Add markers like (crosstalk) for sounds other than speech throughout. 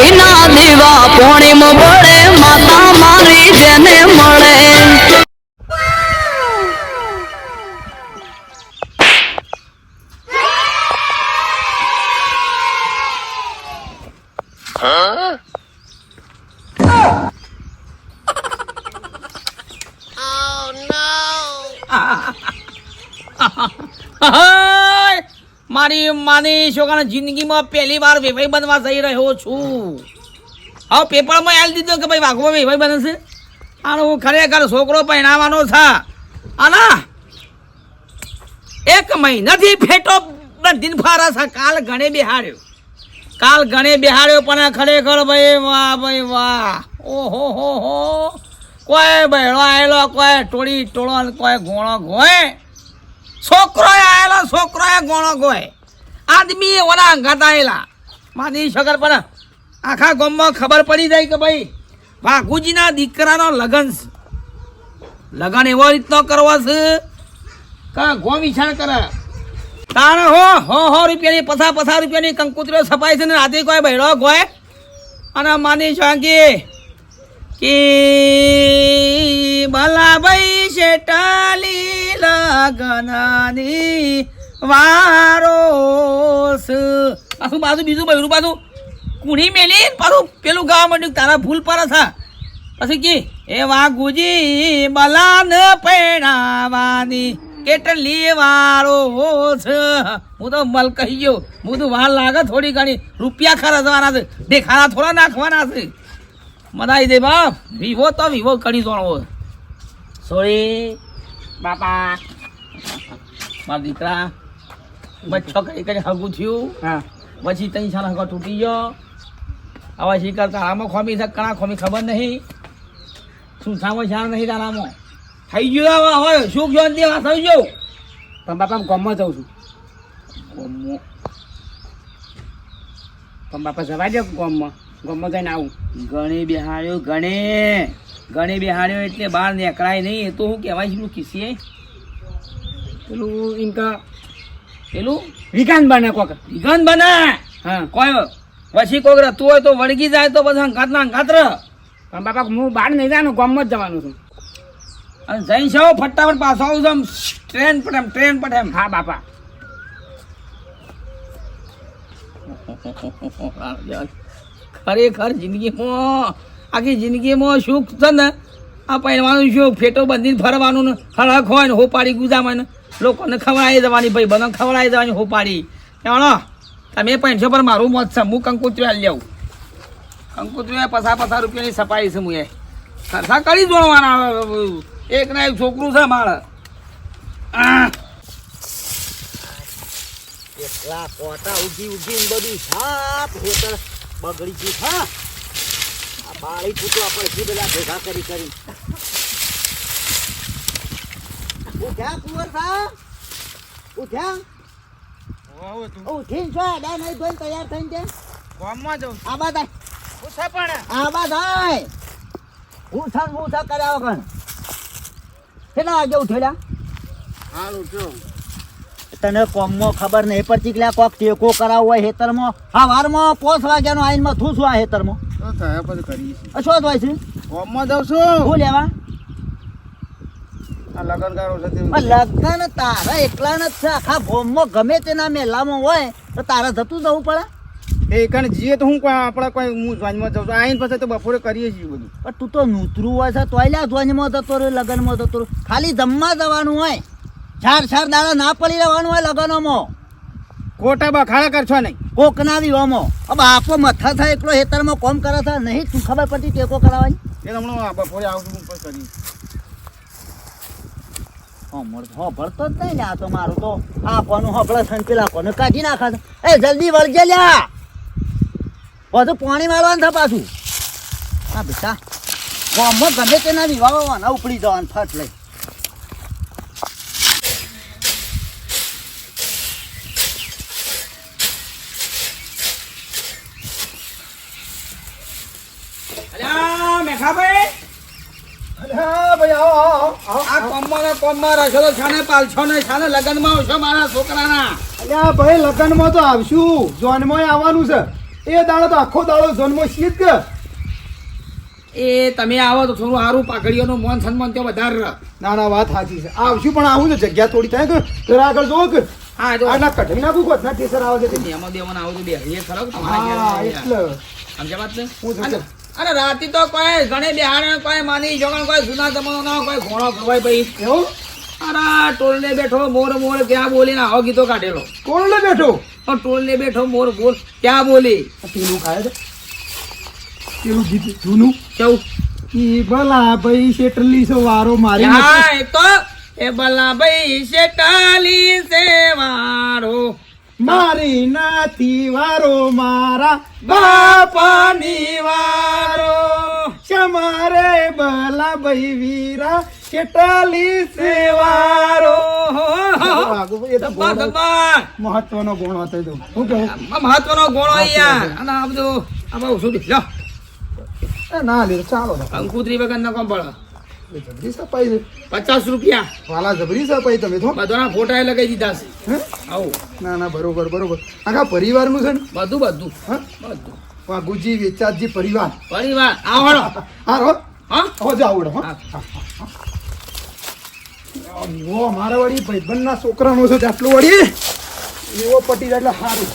ઘીના દીવા પોણીમ બળે માતા મારી જેને મળે. મારી માની છોકરાની જિંદગીમાં પહેલી વાર વેવાઈ બનવા જઈ રહ્યો છું. હવે પેપરમાં આલી દીધો કે ભાઈ વાઘમાં વેવાઈ બને છે? આનો હું ખરેખર છોકરો પહેણાવાનો છે. આના એક મહિનાથી ફેટો દિન ફારા છે. કાલ ગણે બિહાર્યો કાલ ગણે બિહાર્યો પણ ખરેખર ભાઈ વાહ ભાઈ વાહ. ઓહો, હો હો. કોઈ બહેડો આવેલો કોઈ ટોળી ટોળો કોઈ ગોણો ગોય. છોકરો આવેલો છોકરો ગોણો ગોય. આદમી ઓલા અંગાત આવેલા માની શકર પણ આખા ગામમાં ખબર પડી જાય કે ભાઈ ભાગુજીના દીકરાનો લગન છે. લગન એવો રીતનો કરવો છે કે ગો વિચાર કરે. તાણે હો હો હો રૂપિયાની, પથા પથા રૂપિયાની કંકુતરીઓ છપાય છે ને રાતે કોઈ બહેડો ગોય. અને માની શાંકી કે ભલાભાઈ શેટાલી લગનની વારો પાછું પાછું બીજું બહેરું પાછું કુણી મેલી ને પાછું પેલું ગાવા માંડ્યું તારા ભૂલ પર હતા. પછી કે એ વાઘુજી બલાન પૈણાવાની કેટલી વારો છે હું તો મલ કહી ગયો. હું તો વાર લાગે થોડી ઘણી. રૂપિયા ખર્ચવાના છે. દેખાડા થોડા નાખવાના છે. મનાઈ દે બાપ. વિવો તો વિવો કરી જોણવો સોરી બાપા. મારા દીકરા. બચ્ચો છોકરી કરી હગું થયું. હા. પછી તઈ સારા હગો તૂટી ગયો. હવે કરતા તારામાં ખોમી છે કણા ખોમી ખબર નહીં. શું સામો શાર નહીં તારામાં થઈ ગયું હવે હોય સુખ શાંતિ વાત થઈ ગયો. પણ બાપા ગામમાં જાઉં છું. ગોમમાં પણ બાપા જવા દે ગોમમાં ગોમમાં જઈને આવું. ગણે બિહાર્યો ગણે. ગણે બિહાર્યો એટલે બહાર નીકળાય નહીં. એ તો હું કહેવાય છું ખીસીએ પેલું એમ કે પેલું? વિકાન બને કોક. વિકાન બને? હા. કોઈ પછી કોક રહેતું હોય તો વળગી જાય તો બધા અંગાત ના રહ. પણ બાપા હું બહાર નહીં જાય ગામમાં જ જવાનું છું. અને જઈ છો ફટાફટ પાછો આવું છું ટ્રેન પર એમ ટ્રેન પર એમ. હા બાપા. ખરેખર જિંદગીમાં આખી જિંદગીમાં સુખ છે ને? આ પહેરવાનું સુખ ફેટો બંધીને ફરવાનું ને હળક હોય ને હોપાડી ગુજામાં ને. લોકોને ખવડાવી દેવાની, ભાઈ, બધાને ખવડાવી દેવાની હોપાડી જાણો તમે પૈસો પર મારું મોત છે, હું કંકુત્રી હાલ જાઉં કંકુત્રી પસા પસા રૂપિયાની સફાઈ છે હું એ સરસા કરી જોડવાના એક ના એક છોકરું છે મારે આ એકલા કોટા ઉગી ઉગી બધું સાપ હોતર બગડી ગયું હા. બાળી ફૂટવા પડશે બધા ભેગા કરી કરી. ઉઠ્યા કુંવર સાહેબ. ઉઠીને છો અડા નહીં ધોઈને તૈયાર થઈને ગામમાં જાઉં હું છે પણ આ બાદ આય હું છન હું છ કર્યા વગર. કેટલા વાગે ઉઠેલા? તને કોમમાં ખબર નહીં પડતી કે લ્યા કોક ટેકો કરાવવો હોય હેતરમાં સવારમાં પોસ વાગ્યાનો આઈનમાં મથું છું આ હેતરમાં અશો જ હોય છે? ગામમાં જાઉં છું. હું લેવા? લગન કરો લગ્ન તારા એકલા જ છે આખા ભોમમાં ગમે તેના મેલામાં હોય તો તારા જતું જવું પડે. એ કણ જીએ તો હું કોઈ આપણે કોઈ હું જોઈનમાં જાઉં છું. આઈને પછી તો બપોરે કરીએ છીએ બધું. પણ તું તો નૂતરું હોય છે તોય લ્યા ધ્વજમાં જતો રહ્યો લગ્નમાં જતો રહ્યો. ખાલી જમવા જવાનું હોય. ચાર ચાર દાડા ના પડી રહેવાનું હોય લગ્નોમાં. ખોટા બખાડા કરશો નહીં. કોકના વિવામાં હવે આપો મથા થાય એકલો હેતરમાં કોમ કરે છે નહીં? તું ખબર પડતી ટેકો કરાવવાની? એ હમણાં બપોરે આવું હમર હો ભરતો જ નહીં આ તો મારું તો. આ કોનું હબળે છે પેલા કાઢી નાખા એ જલ્દી વળજે બધું પાણી મારવાનું થાય પાછું. હા બેટા, ગામમાં ગમે તેના વિવાહ ઉપડી જવાનું, ફટ લઈ અલ્યા મેઘાભાઈ હા ભાઈ આવો આવો આવો આ કોમમાં ને કોમમાં રહેશો તો છાને પાલશો ને છાને લગ્નમાં આવશો મારા છોકરાના? અલ્યા ભાઈ લગ્નમાં તો આવશું. જોનમાં આવવાનું છે. એ દાડો તો આખો દાડો ઝોનમાં છીએ જ એ તમે આવો તો થોડું સારું પાઘડીઓનું મોન સન્માન તો વધારે. ના ના વાત સાચી છે. આવશું પણ આવું છે જગ્યા થોડી થાય કે? આગળ જોવો કે? હા જો. આના કઢી નાખું કોત ના આવે છે. એમાં દેવાનું આવું તો બેસીએ ખરો હા એટલે. સમજ્યા વાત ને? હું તો અને- રાતે તો કોઈ ઘણી બિહારણ કોઈ માની જોગણ કોઈ જૂના જમાનો કોઈ ઘોડો ગવાય ભાઈ. એવું? અરે ટોલને બેઠો મોર મોર ક્યાં બોલી? ને આવો ગીતો કાઢેલો. કોણ બેઠો? પણ ટોલને બેઠો મોર બોલ ક્યાં બોલી? પેલું ખાય છે. પેલું ગીત જૂનું. કેવું? એ ભલા ભાઈ શેટલી સો વારો મારી હા એ તો એ ભલા ભાઈ શેટલી સે વારો. મારી નાથી વારો મારા બાપાની વારો. શમારે ભલા ભાઈ વીરા કેટલી સે વારો એ તો ધબ્બા ગોળો- ધબ્બા. મહત્વનો ગુણ હતો તો. હું કહું? મહત્વનો ગુણો અહીંયા. અને આ બધું આ બહુ સુધી ના લીધું ચાલો. અંકુત્રી વગર ન કોણ પડે જબરી સપાઈ છે. પચાસ રૂપિયા. વાલા જબરી સપાઈ તમે તો. બધાના ફોટા લગાવી દીધા છે. હે? આવું. ના ના બરોબર બરોબર. આખા પરિવારનું છે ને? બધું બધું. હા? બધું. વાઘુજી વેચાતજી પરિવાર. પરિવાર. આવડો હારો હા હો. જ હા. ઓ મારા વળી ભાઈબંધના છોકરાનો છે આટલું વળી. એવો પટી જાય એટલે સારું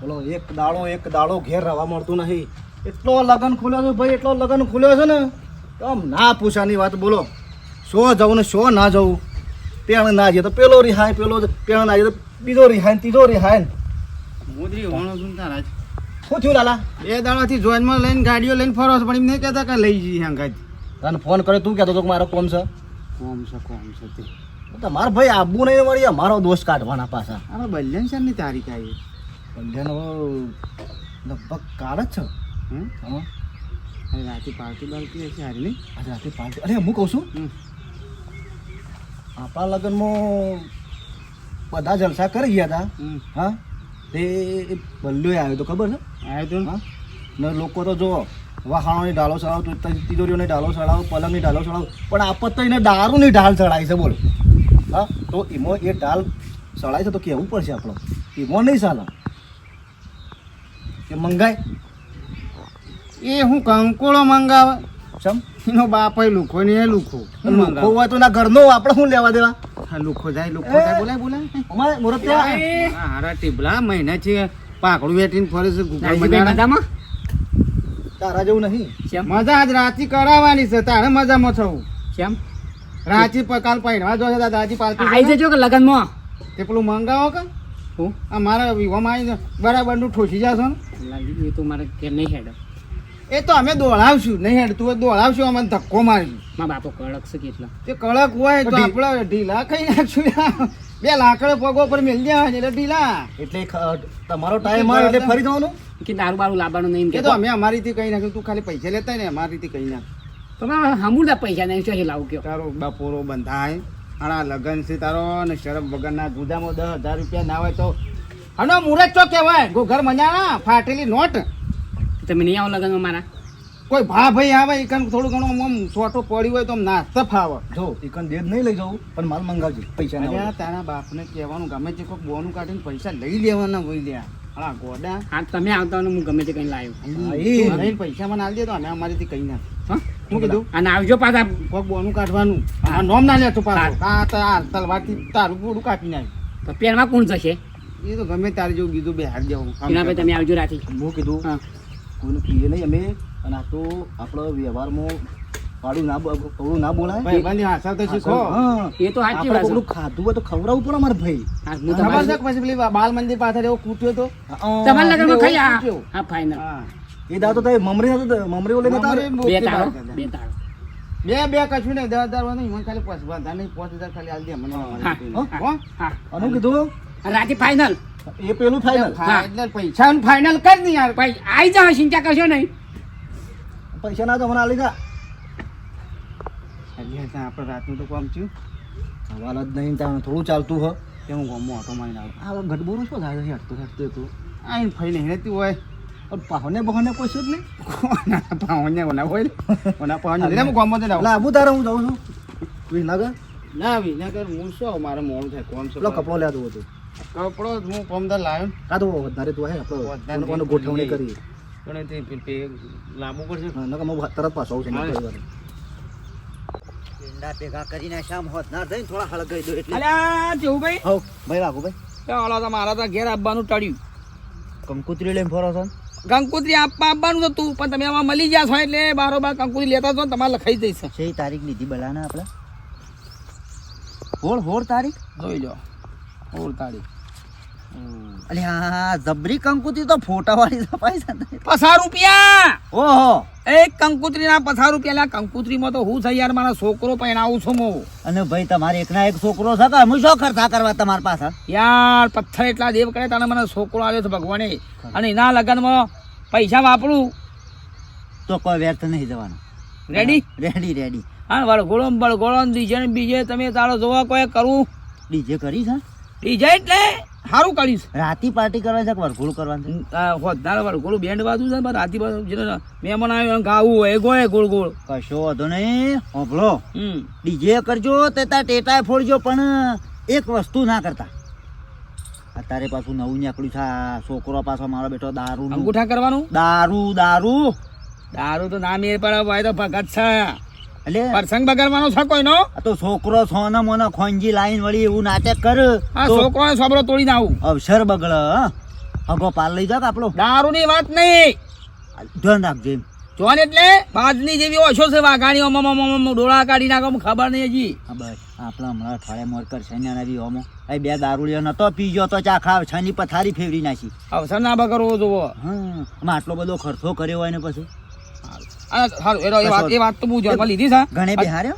બોલો એક દાડો એક દાડો ઘેર રહેવા મળતું નહીં. એટલો લગન ખુલ્યો છે ભાઈ એટલો લગન ખુલ્યો છે ને તો આમ ના પૂછાની વાત બોલો. શો જવું ને શો ના જવું? પેણ ના જઈએ તો પેલો રિહાય પેલો પેણ ના જઈએ તો બીજો રિહાય ને ત્રીજો રિહાય ને. મોદરી હોણો શું તારા શું થયું લાલા? બે દાડાથી જોઈનમાં લઈને ગાડીઓ લઈને ફરો છો પણ એમ નહીં કહેતા કે લઈ જઈએ હંગાત તને ફોન કર્યો તું કહેતો હતો કે મારો કોમ છે. કોમ છે કોમ છે તે. તમારો ભાઈ આબુ નહીં વળી અમારો દોષ કાઢવાના પાછા. આમાં બલ્યાન શાની તારીખ આવી. બલ્યન લગભગ કાળ જ છે. હા. અરે રાતે પાર્ટી બાર્ટી હશે હારી નહીં? આજે રાતે પાર્ટી અરે હું કહું છું આપણા લગ્નમાં બધા જલસા કરી ગયા હતા હા? તે બલ્યો આવ્યો તો ખબર છે? આવ્યો તો ને? લોકો તો જો વહાણોની ડાલો ચડાવ તિજોરીઓની ડાલો ચડાવ પલંગની ડાલો ચડાવ પણ આપત તો એને દારૂની ઢાલ ચડાય છે બોલ. હા? તો એમાં એ ઢાલ ચડાય છે તો કહેવું પડશે આપણો? એમાં નહીં ચાલે. એ મંગાય. એ હું કંકોળો મંગાવે. ચમ? એનો બાપ લુખો ને એ લુખો. લુખો હોય તો ના ઘરનો આપણે શું લેવા દેવા? હા લુખો જાય લુખો એ. જાય બોલાય બોલાય. અમારે મુરત ત્યાં હારા ટીબલા મહિના છે. પાકડું વેટીને ફરે છે ગુગળ બનાવે. તારા જેવું નહીં. મજા આજ રાતી કરાવવાની છે. તારે મજામાં થવું કેમ રાંચી પર કાલ પહેરવા જો છે દાદાજી પાલતી આવી જજો કે લગનમાં? તે પેલું મંગાવો કે? હું? આ મારા વિવામાં આવીને બરાબરનું ઠોસી જશો ને? એ તો મારે કે નહીં હેડ. એ તો અમે દોડાવશું. નહીં હેડ તું દોડાવશું અમે ધક્કો મારી મારા બાપો કડક છે કેટલા તે કડક હોય તો આપણે ઢીલા ખાઈ નાખશું. બે લાકડે પગો પર મેલ દેવા એટલે ઢીલા. એટલે તમારો ટાઈમ આવે એટલે ફરી જવાનું? કે દારૂ બારું લાવવાનું નહીં કે તો અમે અમારી રીતે કહી નાખ્યું તું ખાલી પૈસા લેતા ને અમારી રીતે કહી નાખ તમે હમુલા પૈસા નહીં છે લાવું કયો? તારો બપોરો બંધાય આણા લગન છે તારો ને શરમ વગરના ગુદામાં દસ હજાર રૂપિયા ના હોય તો. હનો મુરત ચો કહેવાય? ઘર મજાના ફાટેલી નોટ. તમે નહીં આવો લગનમાં મારા કોઈ ભા ભાઈ આવે એ થોડું ઘણું આમ સોટો પડી હોય તો આમ નાસ્તા ફાવે જો એકન દેદ નહીં લઈ જવું પણ માલ મંગાવજે પૈસા ના હોય. તારા બાપને કહેવાનું ગમે તે કોઈ બોનું કાઢીને પૈસા લઈ લેવાના હોય લ્યા. હા ગોડા. હા તમે આવતા હું ગમે તે કઈ લાવ્યો. એ. પૈસા મને આવી દેતો અને અમે અમારીથી નાખ હા? શું કીધું? અને આવજો પાછા. કોક બોનું કાઢવાનું. આ નોમ ના લેતો પાછો. આ તો આ તલવારથી તારું પૂરું કાપી નાખ તો પેરમાં કોણ જશે? એ તો ગમે તારે જેવું કીધું બે હાર જવું ભાઈ તમે આવજો રાતે હું કીધું હા. કોઈને કહીએ નહીં અમે. અને આ તો આપણો વ્યવહારમાં પાડું ના બો- ના બોલાય. ભાઈ બંધી તો શીખો. એ તો સાચી વાત કોકનું ખાધું હોય તો ખવડાવવું પડે મારે ભાઈ. ખબર તમારે છે કે પછી પેલી બાલ મંદિર પાછળ એવો કૂટ્યો તો તમારા લગનમાં ખાઈ આ હા ફાઈનલ એ દાવ તો તારે મમરી નતો મમરીઓ લઈને તારે બે તાળો બે તાળો. બે બે કશું નહીં દસ હજાર નહીં મને ખાલી પાંચ હજાર નહીં પાંચ હજાર ખાલી આલી દે મને હા. હા અને કીધું? રાતે ફાઈનલ એ પેલું ફાઇનલ હા, એટલે પૈસા. ફાઇનલ કર ને યાર. ભાઈ આવી જા ચિંતા કરશો નહીં. પૈસા ના તો મને આલી જા આપણે રાતનું તો કામ થયું. હવાલ જ નહીં ત્યાં થોડું ચાલતું હ. કે હું ગામમાં ઓટો મારીને આવું. આ ગઢબોરું શું થાય છે? હેઠતું હેઠતું હતું આઈને ફઈને હેતી હોય. પણ પાહોને બહોને પૂછ્યું જ નહીં. પાહોને પાવને ઓના હોય ને. ઓના પાહોને. લઈને હું ગામમાં જઈને આવું. આબુ તારે હું જાઉં છું? લાગે ના વિનાકર હું શું મારે મોડું થાય કોમ છે? પેલો કપડો લેતો હતો કપડો હું પમદાર લાવ્યો કાં તો વધારે તો હે આપણો કોનો ગોઠવણી કરી પણ તે લાંબુ પડશે? હા, નકર તરત પાછો આવું છું વાર. ભેગા કરીને શામ હોત ના થઈને થોડા હળગાઈ દો એટલે. અલ્યા જેવું ભાઈ હો ભાઈ રાખો ભાઈ. ઓલા તો મારા તો ઘેર આપવાનું ટળ્યું. કંકુત્રી લઈને ફરો છો? કંકુત્રી આપવા આપવાનું તો તું પણ તમે આમાં મળી ગયા છો એટલે બારોબાર કંકુત્રી લેતા છો ને તમારે લખાઈ જઈશ છે તારીખ લીધી બલાના આપણે? હોળ હોળ તારીખ? જોઈ લો. હોળ તાળી અલે જબરી કંકુતરી તો ફોટા વાળી છપાઈ છે પસાર રૂપિયા! ઓહો. એક કંકુત્રી ના પસાર રૂપિયા લા કંકુત્રીમાં તો હું છે યાર મારા છોકરો પહેણાવું છું હું. અને ભાઈ તમારે એકના એક છોકરો છે કે હું શું ખર્ચા કરવા તમારા પાસે યાર પથ્થર એટલા દેવ કરે તને મને છોકરો આવ્યો છે ભગવાને. અને એના લગ્નમાં પૈસા વાપરું. તો કોઈ વ્યર્થ નહીં જવાનું. રેડી રેડી રેડી હા વળગોળો બળગોળો ને બીજે તમે તારો જોવા કોઈ કરું. ડીજે કરી છે? ડીજે એટલે? સારું કરીશ રાતી પાર્ટી કરવા છે વરઘોડું કરવાનું વળગોળું બેન્ડ બાજુ છે પણ રાતી બાજુ જેને મહેમાન આવ્યો ગાવું હોય ગોળે ગોળ ગોળ. કશો વાંધો નહીં હોભળો. હમ. ડીજે કરજો તે તાર ટેટા ફોડજો પણ એક વસ્તુ ના કરતા. અત્યારે પાછું નવું નીકળ્યું છે છોકરો પાછો મારો બેટો દારૂ અંગૂઠા કરવાનું? દારૂ દારૂ. દારૂ તો ના મેળ પડે ભાઈ તો ભગત છે. પ્રસંગ બગાડવાનો છે કોઈનો તો છોકરો સોના મોના ખોંજી લાઈન વળી એવું નાટક કર. આ છોકરો સોબરો તોડીને આવું અવસર બગડ હગો પાલ લઈ જાક આપણો દારૂ ની વાત નહીં. ધ્યાન રાખજે જોન એટલે બાજની જેવી ઓછો છે વાઘાણી? ઓમ ઓમ ઓમ ઓમ ડોળા કાઢી નાખો ખબર નહીં હજી. બસ. આપણા હમણાં અઠવાડિયા મોર કરશે ને આવી હોમો એ બે દારૂડિયો નતો પીજો તો ચા ખાવ. છાની પથારી ફેરવી નાખી. અવસર ના બગડવો જોવો. હા આટલો બધો ખર્ચો કર્યો હોય ને પછી? સારું એ એ વાત એ વાત તો હું જોનમાં લીધી છે. ઘણે બિહાર્યો?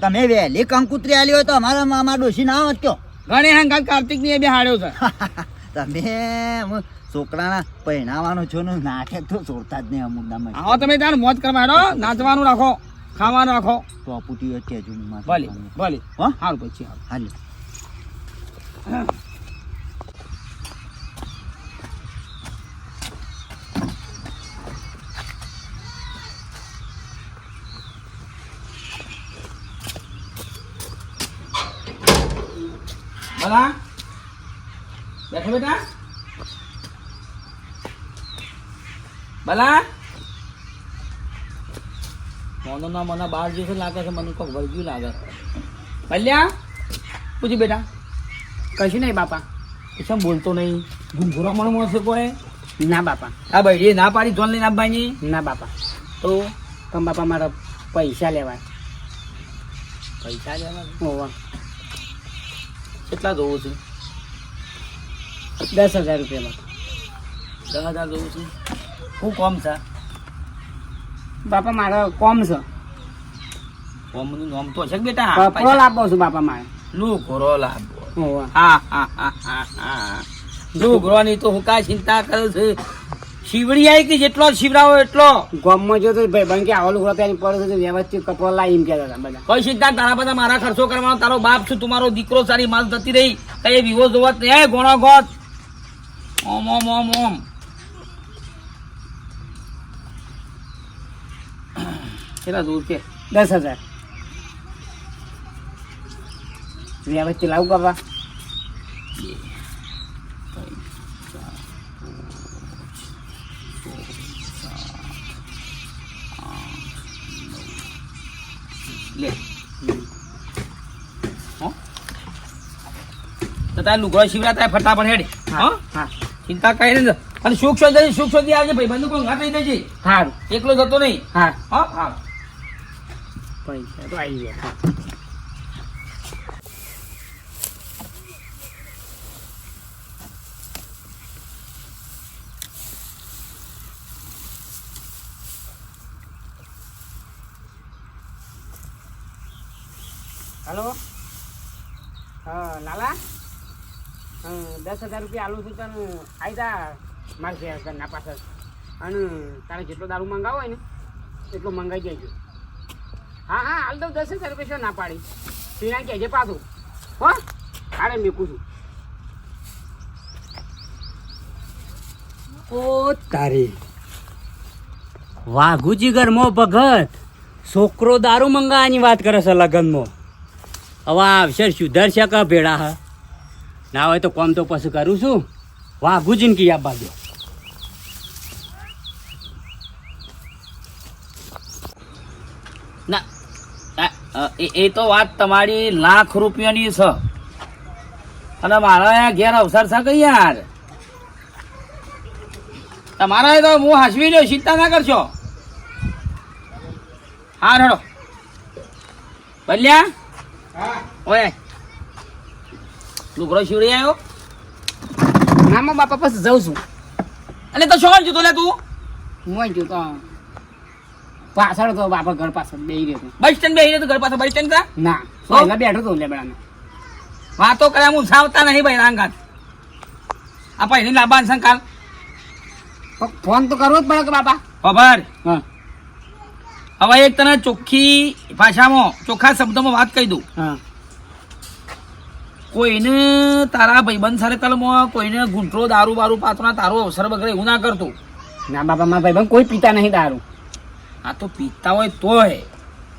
તમે વહેલી કંકુત્રી આલી હોય તો અમારા મામા ડોશી ના હોત કયો? ઘણી હંગાત કાર્તિકની એ બે હાડ્યો છે. (laughs) તમે છોકરાના પહેણાવાનો છો ને નાટક તો છોડતા જ નહીં અમુક નામ આવો તમે ત્યાં મોજ કરવા નાચવાનું રાખો ખાવાનું રાખો. તો પૂટી વચ્ચે માં ભલે ભલે. હા? સારું પછી હાલ. હાલી ભલા બેઠો બેટા ભલા? મોનો ના મને બાર દિવસ લાગે છે મને કોઈ વર્ગ્યું લાગે. છે ભલ્યા પૂછી બેટા. કશું નહીં બાપા. કેમ બોલતો નહીં. ઘૂંઘરો મને મળશે કોઈ? ના બાપા. હા ભાઈ એ ના પાડી જોન લઈને આપવાની ના બાપા. તો? તમ બાપા મારા પૈસા લેવાય. પૈસા લેવા ઓવા કેટલા જોવું છે? દસ હજાર રૂપિયા બાપા દસ હજાર જોવું છે? શું કોમ છે? બાપા મારે કોમ છે. કોમનું નામ તો છે કે બેટા? કોલ આપો છું બાપા મારે. લુઘરો લાભો ઓવા હા હા. હા હા હા લુઘરોની તો હું કાંઈ ચિંતા કરું છું. શિવડી આવી કે જેટલો શિવરાવો એટલો. ગામમાં જો તો ભાઈ કે આવો લુગડો ત્યાં પડે છે તો વ્યવસ્થિત કપડો લાવી એમ કહેતા હતા બધા. કોઈ ચિંતા તારા બધા મારા ખર્ચો કરવાનો. તારો બાપ છું તમારો દીકરો સારી માલ જતી રહી. કઈ વિવો જોવા ત્યાં ગોણો ગોત. ઓમ ઓમ ઓમ ઓમ. કેટલા દૂર કે દસ હજાર વ્યવસ્થિત લાવું કાપા લે તો તારે લુગડો શિવરા ફટાફટ હેડે હા હા ચિંતા કઈ નહીં અને સુખ શોધી સુખ શોધી આવજે ભાઈ બંધુ કોઈ ઘાટ લઈ દેજે હા એકલો જતો નહીં હા હા હા પૈસા તો આવી ગયા. હલો? હા લાલા દસ હજાર રૂપિયા આલું છું તને. આવી જા. મારે ઘેર ઘરના પાછળ. અને તારે જેટલો દારૂ મંગાવો હોય ને, એટલો મંગાવી દેજો. હા હા, હાલ દઉં દસ રૂપિયા ના પાડી. પીણા કહેજે પાછું. હો હારે મેકું છું. ઓ તારી. વાઘુજી ઘરમાં ભગત. છોકરો દારૂ મંગાવાની વાત કરે છે લગ્નમાં. હવે આવશે સુધરશે કે ભેડા હ? ના હોય તો કોમ તો પછી કરું છું. વાઘુજીને ગુજિંદગી આપવા દો ના આ, અ, એ તો વાત તમારી લાખ રૂપિયાની છે. અને મારા અહીંયા ઘેર અવસર છે કઈ યાર? તમારા તો હું હાસવી લો ચિંતા ના કરશો. હા, રડો. બલ્યા? ઓય. લુગડો શિવડી આવ્યો નામાં બાપા પાસે જઉં છું. અને તો શું જતો લે તું. હું જો તો પાછળ તો બાપા ઘર પાછળ બેહી રહ્યો. બસ સ્ટેન્ડ બેસી રહ્યો ઘર પાછળ બસ સ્ટેન્ડ ના? પહેલા બેઠો તો લેબડાનો વાતો કર્યા હું સાવતા નહીં ભાઈ રાંગાત આ પહેલી લાંબા છે કાલ? ફોન તો કરવો જ પડે કે બાપા. ખબર? હવે એક તને ચોખ્ખી ભાષામાં ચોખ્ખા શબ્દોમાં વાત કહી દઉં. હા. કોઈને તારા ભાઈબંધ સર્કલમાં કોઈને ગુંઠરો દારૂ બારૂ પાતળા તારો અવસર બગડે એવું ના કરતું. ના બાપા મારા ભાઈબંધ કોઈ પીતા નહીં દારૂ. આ તો પીતા હોય તોય.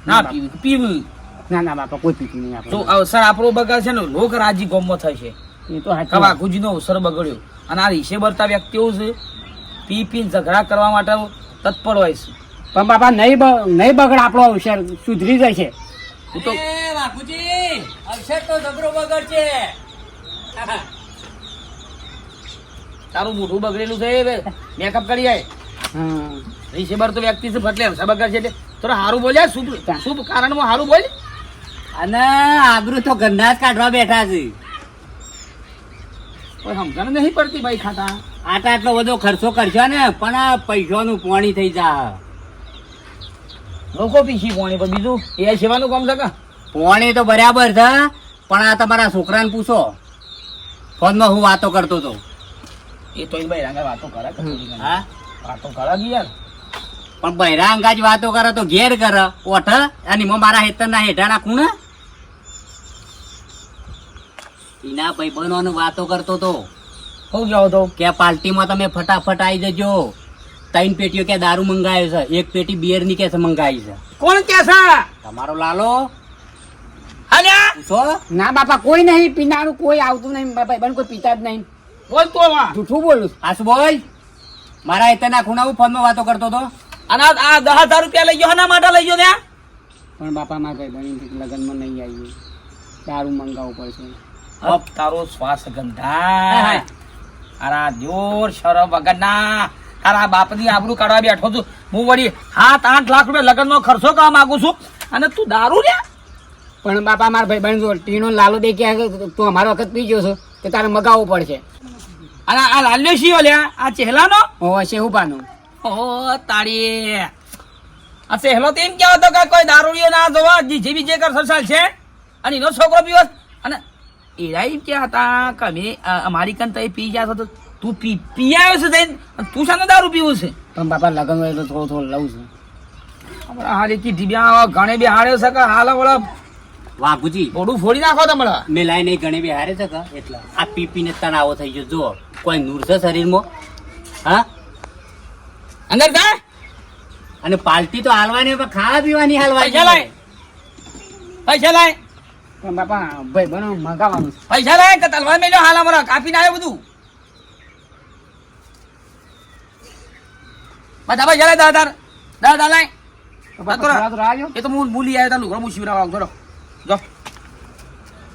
ના પીવું પીવું. ના ના બાપા કોઈ પીતું નહીં તો અવસર આપણો બગાડશે ને લોક રાજી ગોમો થશે એ તો કવા ગુજનો અવસર બગડ્યો. અને આ રીશે ભરતા વ્યક્તિઓ છે પી પીને ઝઘડા કરવા માટે તત્પર હોય છે. પણ બાપા નહીં નહીં બગડ આપણો અવસર સુધરી જશે હું તો અવસર તો જબરો બગડ છે. તારું મોઢું બગડેલું છે મેકઅપ કરી જાય બર તો વ્યક્તિ છે ફટલે સબકર છે એટલે થોડા સારું બોલ્યા શુભ શુભ કારણમાં સારું બોલ. અને આબરૂ તો ગંદા જ કાઢવા બેઠા છે. કોઈ સમજણ નહીં પડતી ભાઈ ખાતા. આટા આટલો બધો ખર્ચો કરશો ને પણ આ પૈસાનું પોણી થઈ જા લોકો પીછી કોણી પણ બીજું એ સેવાનું કામ છે કે? પોણી તો બરાબર છે પણ આ તમારા છોકરાને પૂછો. ફોનમાં હું વાતો કરતો હતો. એ તો ભાઈ રાંગા વાતો કરે. હા? વાતો કરે યાર પણ બૈરા અંગાજ વાતો કરે તો ઘેર કરે. ઓઠ અને એમાં મારા હેતરના હેઠાના કુણ એના ભાઈબંધોને વાતો કરતો તો. હું જાવ તો? કે પાર્ટીમાં તમે ફટાફટ આવી જજો. ત્રણ પેટીઓ કે દારૂ મંગાવ્યો છે. એક પેટી બિયરની કે મંગાવી છે. કોણ કે છે? તમારો લાલો. ના બાપા કોઈ નહીં. પીનારું કોઈ આવતું નહીં. ભાઈ કોઈ પીતા જ નહીં. બોલ તો જૂઠું બોલું શું બોલ? મારા એતના ખૂણા હું ફોનમાં વાતો કરતો હતો. અને આ- દસ હજાર રૂપિયા લઈ ગયો ના માટે લઈ ગયો ત્યાં? પણ બાપા મારા ભાઈ બની લગ્નમાં નહીં આવી દારૂ મંગાવવું પડશે. હપ તારો શ્વાસ ગંધાય. અરા જોર શરમ વગરના. તારા બાપની આબરૂ કાઢવા બેઠો છું. હું વળી સાત આઠ લાખ રૂપિયા લગ્નનો ખર્ચો કરવા માંગુ છું. અને તું દારૂ લે? પણ બાપા મારા ભાઈ બહેન જો ટીનો લાલો દે કે તું અમારો વખત પી ગયો છો કે તારે મગાવવું પડશે. અને આ લાલ્યો શિયો લ્યા આ ચહેલાનો? ઓ છે હું પાનું ઓ તાળી. આ ચહેલો તો એમ કહેવો હતો કે કોઈ દારૂડીઓ ના જોવા જે બી જે સરસાલ છે. અને એનો છોકરો પીવો અને એરા એમ કે હતા કે અમે અમારી કન તઈ પી જાશો તો તું પી પી આવ્યો છે તઈ તું શાનો દારૂ પીવું છે? પણ બાપા લગ્ન હોય તો થોડું થોડું લઉં છું. હમણાં હારી એકી ઢીબ્યા ઘણે બી હાર્યો છે કે હાલ વળો? વાઘુજી બોડું ફોડી નાખો તમારા મેલાય નહીં ઘણે બી હારે છે કે? એટલે આ પી પીને તણાવો થઈ ગયો. જો કોઈ નૂર છે શરીરમાં? હા? અંદર જા! અને પાલટી તો હાલવાની પણ ખાવા પીવાની પૈસા લાય. પૈસા લાય. પણ બાપા ભાઈ બનો મગાવવાનું પૈસા લાય કે તલવાર મેલ્યો હાલ અમારા. કાપી ના બધું. બધા પૈસા લાય દાદા દાદા લાય. તો. એ હું ભૂલી આવ્યો તા લુગડો હું શિવરાવ આવું ચલો જો.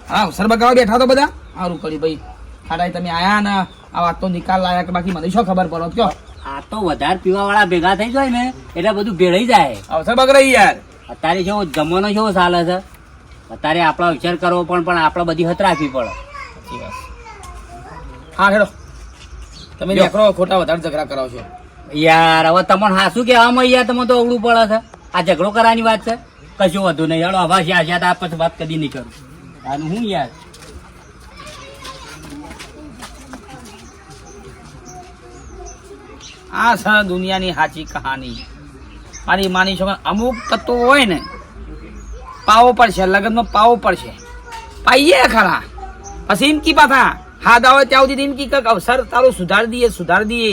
હા સર બગાવા બેઠા તો બધા. સારું કરી ભાઈ. ખાડા તમે આયા ને આ વાત તો નિકાલ લાયક બાકી મને શું ખબર પડો કયો? આ તો વધારે પીવા વાળા ભેગા થઈ જાય ને એટલે બધું ભેળાઈ જાય. અવસર બગડાઈ યાર. અત્યારે જો જમવાનો કેવો ચાલે છે. અત્યારે આપણો વિચાર કરવો પણ પણ આપણે બધી હત રાખવી પડે. હા હેડો. તમે દેખરો ખોટા વધારે ઝઘડા કરાવશો યાર હવે તમને હાસું કહેવામાં યાર તમે તો અવળું પડે છે. આ ઝઘડો કરવાની વાત છે. કશું વધુ નહીં. હેડો આભાસ યાદ આ પછી વાત કદી નહીં કરું. અને હું યાર? આ છે દુનિયાની સાચી કહાની. મારી માની છો અમુક તત્વો હોય ને પાવો પડશે, લગ્નમાં પાવો પડશે. પાઈએ ખરા. પછી એમ કી પાછા? હાદા હોય ત્યાં સુધી એમ કી કંઈક અવસર તારો સુધાર દઈએ સુધાર દઈએ.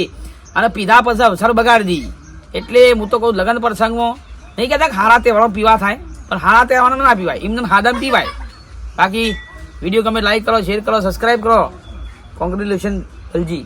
અને પીધા પછી અવસર બગાડી દઈએ. એટલે હું તો કહું લગ્ન પ્રસંગમાં નહીં કહેતા હારા તહેવારો પીવા થાય, પણ હારા તહેવારો ના પીવાય. એમને હાદમ પીવાય. બાકી વીડિયો ગમે લાઈક કરો શેર કરો સબસ્ક્રાઈબ કરો. કોંગ્રેચ્યુલેશન દલજી